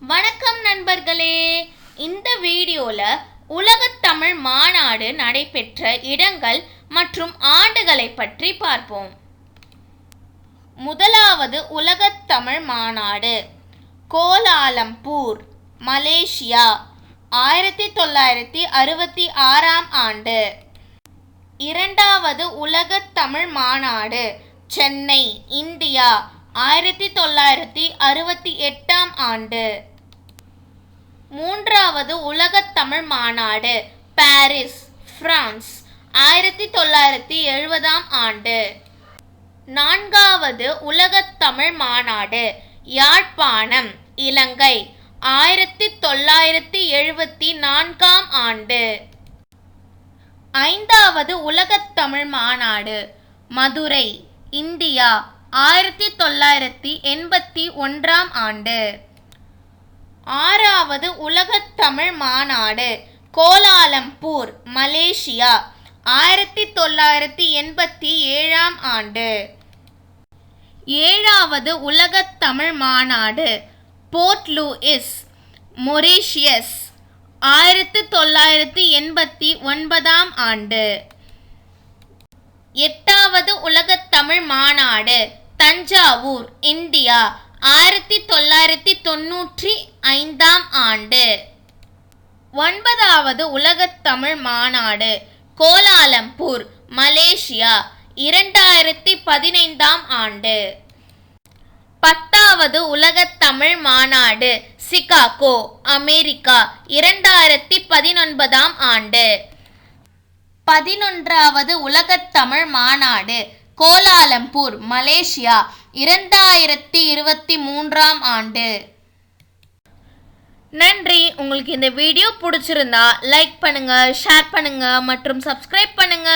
வணக்கம் நண்பர்களே. இந்த வீடியோவில் உலகத்தமிழ் மாநாடு நடைபெற்ற இடங்கள் மற்றும் ஆண்டுகளை பற்றி பார்ப்போம். முதலாவது உலகத்தமிழ் மாநாடு. கோலாலம்பூர் மலேசியா ஆயிரத்தி தொள்ளாயிரத்தி அறுபத்தி ஆறாம் ஆண்டு. இரண்டாவது உலகத் தமிழ் மாநாடு சென்னை இந்தியா ஆயிரத்தி தொள்ளாயிரத்தி அறுபத்தி எட்டாம் ஆண்டு. மூன்றாவது உலகத்தமிழ் மாநாடு பாரிஸ் பிரான்ஸ் ஆயிரத்தி தொள்ளாயிரத்தி எழுபதாம் ஆண்டு. நான்காவது உலகத்தமிழ் மாநாடு யாழ்ப்பாணம் இலங்கை ஆயிரத்தி தொள்ளாயிரத்தி எழுபத்தி நான்காம் ஆண்டு. ஐந்தாவது உலகத்தமிழ் மாநாடு மதுரை இந்தியா ஆயிரத்தி தொள்ளாயிரத்தி எண்பத்தி ஒன்றாம் ஆண்டு. ஆறாவது உலகத்தமிழ் மாநாடு கோலாலம்பூர் மலேசியா. ஆயிரத்தி தொள்ளாயிரத்தி எண்பத்தி ஏழாம் ஆண்டு. ஏழாவது உலகத்தமிழ் மாநாடு போர்ட் லூயிஸ் மொரீஷியஸ். ஆயிரத்தி தொள்ளாயிரத்தி எண்பத்தி ஒன்பதாம் ஆண்டு. எட்டாவது உலகத்தமிழ் மாநாடு தஞ்சாவூர் இந்தியா ஆயிரத்தி தொள்ளாயிரத்தி தொன்னூற்றி ஐந்தாம் ஆண்டு. ஒன்பதாவது உலகத்தமிழ் மாநாடு கோலாலம்பூர் மலேசியா இரண்டாயிரத்தி பதினைந்தாம் ஆண்டு. பத்தாவது உலகத்தமிழ் மாநாடு சிகாகோ அமெரிக்கா இரண்டாயிரத்தி பதினொன்பதாம் ஆண்டு. பதினொன்றாவது உலகத்தமிழ் மாநாடு கோலாலம்பூர் மலேசியா இரண்டாயிரத்தி இருபத்தி மூன்றாம் ஆண்டு. நன்றி. உங்களுக்கு இந்த வீடியோ பிடிச்சிருந்தா லைக் பண்ணுங்க ஷேர் பண்ணுங்க மற்றும் சப்ஸ்கிரைப் பண்ணுங்க.